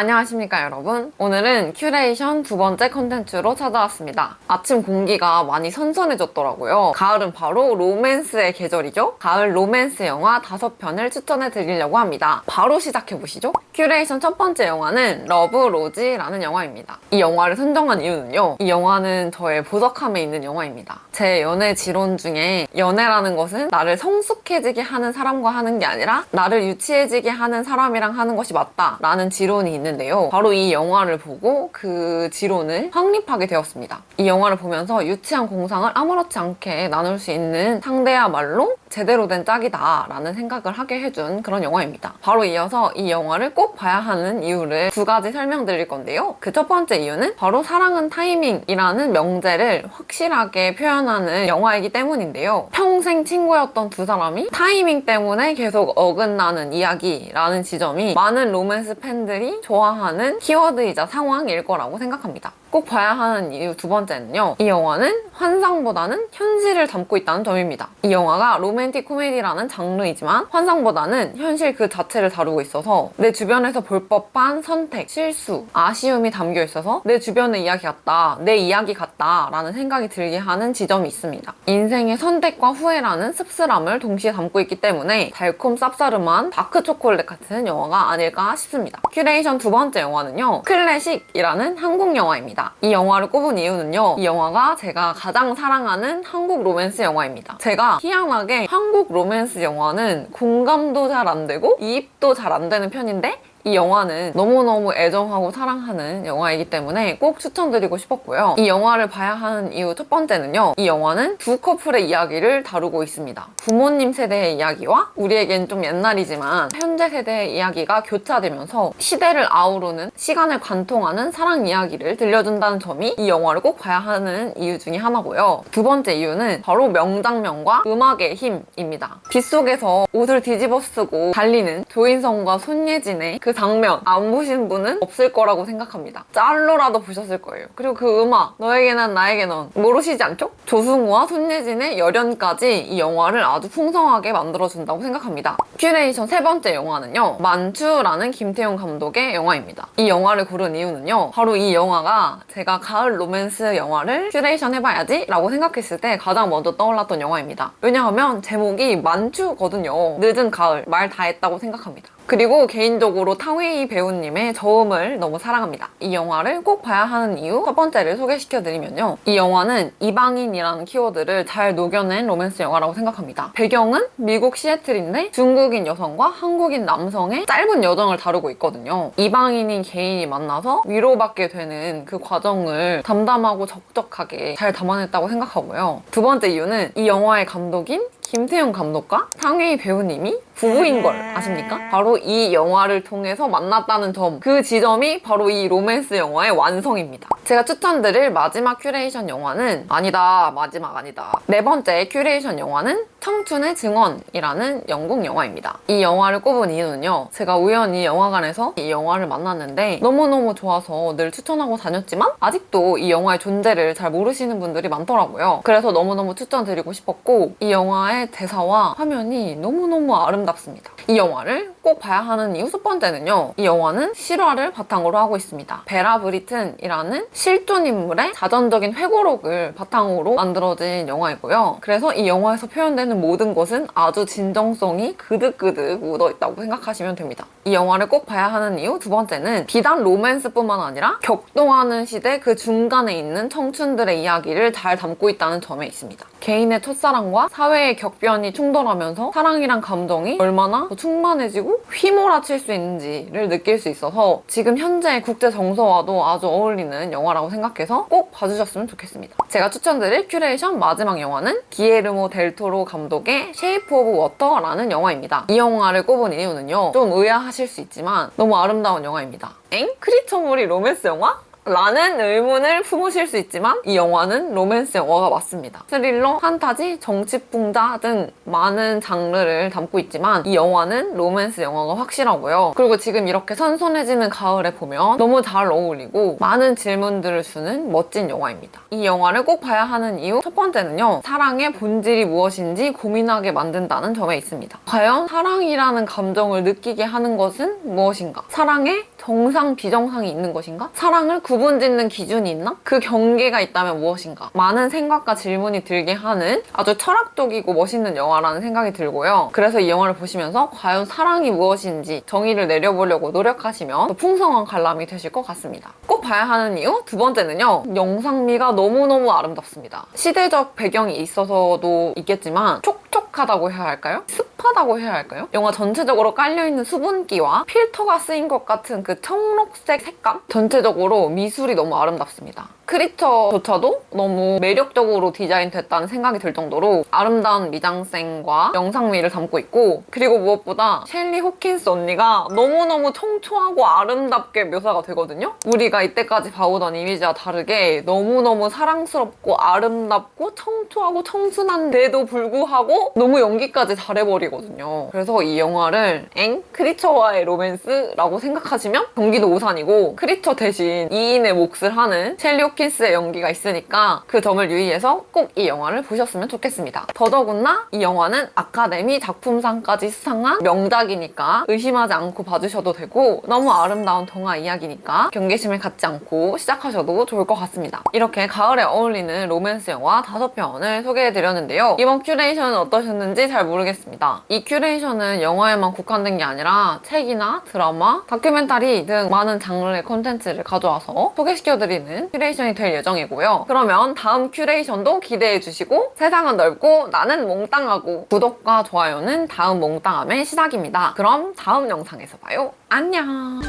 안녕하십니까 여러분. 오늘은 큐레이션 두 번째 컨텐츠로 찾아왔습니다. 아침 공기가 많이 선선해졌더라고요. 가을은 바로 로맨스의 계절이죠? 가을 로맨스 영화 다섯 편을 추천해 드리려고 합니다. 바로 시작해 보시죠. 큐레이션 첫 번째 영화는 러브 로지라는 영화입니다. 이 영화를 선정한 이유는요 이 영화는 저의 보석함에 있는 영화입니다. 제 연애 지론 중에 연애라는 것은 나를 성숙해지게 하는 사람과 하는 게 아니라 나를 유치해지게 하는 사람이랑 하는 것이 맞다라는 지론이 있는 데요. 바로 이 영화를 보고 그 지론을 확립하게 되었습니다. 이 영화를 보면서 유치한 공상을 아무렇지 않게 나눌 수 있는 상대야말로 제대로 된 짝이다라는 생각을 하게 해준 그런 영화입니다. 바로 이어서 이 영화를 꼭 봐야 하는 이유를 두 가지 설명드릴 건데요. 그 첫 번째 이유는 바로 사랑은 타이밍이라는 명제를 확실하게 표현하는 영화이기 때문인데요. 평생 친구였던 두 사람이 타이밍 때문에 계속 어긋나는 이야기라는 지점이 많은 로맨스 팬들이 좋아하는 키워드이자 상황일 거라고 생각합니다. 꼭 봐야 하는 이유 두 번째는요. 이 영화는 환상보다는 현실을 담고 있다는 점입니다. 이 영화가 로맨틱 코미디라는 장르이지만 환상보다는 현실 그 자체를 다루고 있어서 내 주변에서 볼 법한 선택, 실수, 아쉬움이 담겨 있어서 내 주변의 이야기 같다, 내 이야기 같다 라는 생각이 들게 하는 지점이 있습니다. 인생의 선택과 후회라는 씁쓸함을 동시에 담고 있기 때문에 달콤 쌉싸름한 다크 초콜릿 같은 영화가 아닐까 싶습니다. 큐레이션 두 번째 영화는요. 클래식이라는 한국 영화입니다. 이 영화를 꼽은 이유는요. 이 영화가 제가 가장 사랑하는 한국 로맨스 영화입니다. 제가 희한하게 한국 로맨스 영화는 공감도 잘 안 되고 이입도 잘 안 되는 편인데 이 영화는 너무너무 애정하고 사랑하는 영화이기 때문에 꼭 추천드리고 싶었고요. 이 영화를 봐야 하는 이유 첫 번째는요. 이 영화는 두 커플의 이야기를 다루고 있습니다. 부모님 세대의 이야기와 우리에겐 좀 옛날이지만 현재 세대의 이야기가 교차되면서 시대를 아우르는 시간을 관통하는 사랑 이야기를 들려준다는 점이 이 영화를 꼭 봐야 하는 이유 중에 하나고요. 두 번째 이유는 바로 명장면과 음악의 힘입니다. 빗속에서 옷을 뒤집어 쓰고 달리는 조인성과 손예진의 그 장면 안 보신 분은 없을 거라고 생각합니다. 짤로라도 보셨을 거예요. 그리고 그 음악 너에게 난 나에게 넌 모르시지 않죠? 조승우와 손예진의 열연까지 이 영화를 아주 풍성하게 만들어준다고 생각합니다. 큐레이션 세 번째 영화는요. 만추라는 김태용 감독의 영화입니다. 이 영화를 고른 이유는요. 바로 이 영화가 제가 가을 로맨스 영화를 큐레이션 해봐야지 라고 생각했을 때 가장 먼저 떠올랐던 영화입니다. 왜냐하면 제목이 만추거든요. 늦은 가을 말 다 했다고 생각합니다. 그리고 개인적으로 탕웨이 배우님의 저음을 너무 사랑합니다. 이 영화를 꼭 봐야 하는 이유 첫 번째를 소개시켜드리면요. 이 영화는 이방인이라는 키워드를 잘 녹여낸 로맨스 영화라고 생각합니다. 배경은 미국 시애틀인데 중국인 여성과 한국인 남성의 짧은 여정을 다루고 있거든요. 이방인인 개인이 만나서 위로받게 되는 그 과정을 담담하고 적적하게 잘 담아냈다고 생각하고요. 두 번째 이유는 이 영화의 감독인 김태용 감독과 탕웨이 배우님이 부부인 걸 아십니까? 바로 이 영화를 통해서 만났다는 점. 그 지점이 바로 이 로맨스 영화의 완성입니다. 제가 추천드릴 마지막 큐레이션 영화는 아니다, 마지막 아니다. 네 번째 큐레이션 영화는 청춘의 증언이라는 영국 영화입니다. 이 영화를 꼽은 이유는요. 제가 우연히 영화관에서 이 영화를 만났는데 너무너무 좋아서 늘 추천하고 다녔지만 아직도 이 영화의 존재를 잘 모르시는 분들이 많더라고요. 그래서 너무너무 추천드리고 싶었고 이 영화의 대사와 화면이 너무너무 아름답습니다. 이 영화를 꼭 봐야 하는 이유 첫 번째는요. 이 영화는 실화를 바탕으로 하고 있습니다. 베라 브리튼이라는 실존 인물의 자전적인 회고록을 바탕으로 만들어진 영화이고요. 그래서 이 영화에서 표현되는 모든 것은 아주 진정성이 그득그득 묻어있다고 생각하시면 됩니다. 이 영화를 꼭 봐야 하는 이유 두 번째는 비단 로맨스뿐만 아니라 격동하는 시대 그 중간에 있는 청춘들의 이야기를 잘 담고 있다는 점에 있습니다. 개인의 첫사랑과 사회의 격변이 충돌하면서 사랑이란 감정이 얼마나 더 충만해지고 휘몰아칠 수 있는지를 느낄 수 있어서 지금 현재 국제 정서와도 아주 어울리는 영화라고 생각해서 꼭 봐주셨으면 좋겠습니다. 제가 추천드릴 큐레이션 마지막 영화는 기에르모 델토로 감독의 쉐이프 오브 워터라는 영화입니다. 이 영화를 꼽은 이유는요. 좀 의아하실 수 있지만 너무 아름다운 영화입니다. 엥? 크리처물이 로맨스 영화? 라는 의문을 품으실 수 있지만 이 영화는 로맨스 영화가 맞습니다. 스릴러, 판타지, 정치풍자 등 많은 장르를 담고 있지만 이 영화는 로맨스 영화가 확실하고요. 그리고 지금 이렇게 선선해지는 가을에 보면 너무 잘 어울리고 많은 질문들을 주는 멋진 영화입니다. 이 영화를 꼭 봐야 하는 이유 첫 번째는요. 사랑의 본질이 무엇인지 고민하게 만든다는 점에 있습니다. 과연 사랑이라는 감정을 느끼게 하는 것은 무엇인가? 사랑에 정상, 비정상이 있는 것인가? 사랑을 구분 짓는 기준이 있나? 그 경계가 있다면 무엇인가? 많은 생각과 질문이 들게 하는 아주 철학적이고 멋있는 영화라는 생각이 들고요. 그래서 이 영화를 보시면서 과연 사랑이 무엇인지 정의를 내려보려고 노력하시면 더 풍성한 관람이 되실 것 같습니다. 꼭 봐야 하는 이유 두 번째는요. 영상미가 너무너무 아름답습니다. 시대적 배경이 있어서도 있겠지만 촉 촉하다고 해야 할까요? 습하다고 해야 할까요? 영화 전체적으로 깔려있는 수분기와 필터가 쓰인 것 같은 그 청록색 색감? 전체적으로 미술이 너무 아름답습니다. 크리처조차도 너무 매력적으로 디자인됐다는 생각이 들 정도로 아름다운 미장센과 영상미를 담고 있고 그리고 무엇보다 셸리 호킨스 언니가 너무너무 청초하고 아름답게 묘사가 되거든요. 우리가 이때까지 봐오던 이미지와 다르게 너무너무 사랑스럽고 아름답고 청초하고 청순한데도 불구하고 너무 연기까지 잘해버리거든요. 그래서 이 영화를 엥? 크리처와의 로맨스라고 생각하시면 경기도 오산이고 크리처 대신 2인의 몫을 하는 셸리 호킨스 의 연기가 있으니까 그 점을 유의해서 꼭 이 영화를 보셨으면 좋겠습니다. 더더군나 이 영화는 아카데미 작품상까지 수상한 명작이니까 의심하지 않고 봐주셔도 되고 너무 아름다운 동화 이야기니까 경계심을 갖지 않고 시작하셔도 좋을 것 같습니다. 이렇게 가을에 어울리는 로맨스 영화 다섯 편을 소개해드렸는데요. 이번 큐레이션은 어떠셨는지 잘 모르겠습니다. 이 큐레이션은 영화에만 국한된 게 아니라 책이나 드라마, 다큐멘터리 등 많은 장르의 콘텐츠를 가져와서 소개시켜드리는 큐레이션 이 될 예정이고요. 그러면 다음 큐레이션도 기대해 주시고 세상은 넓고 나는 몽땅하고 구독과 좋아요는 다음 몽땅함의 시작입니다. 그럼 다음 영상에서 봐요. 안녕!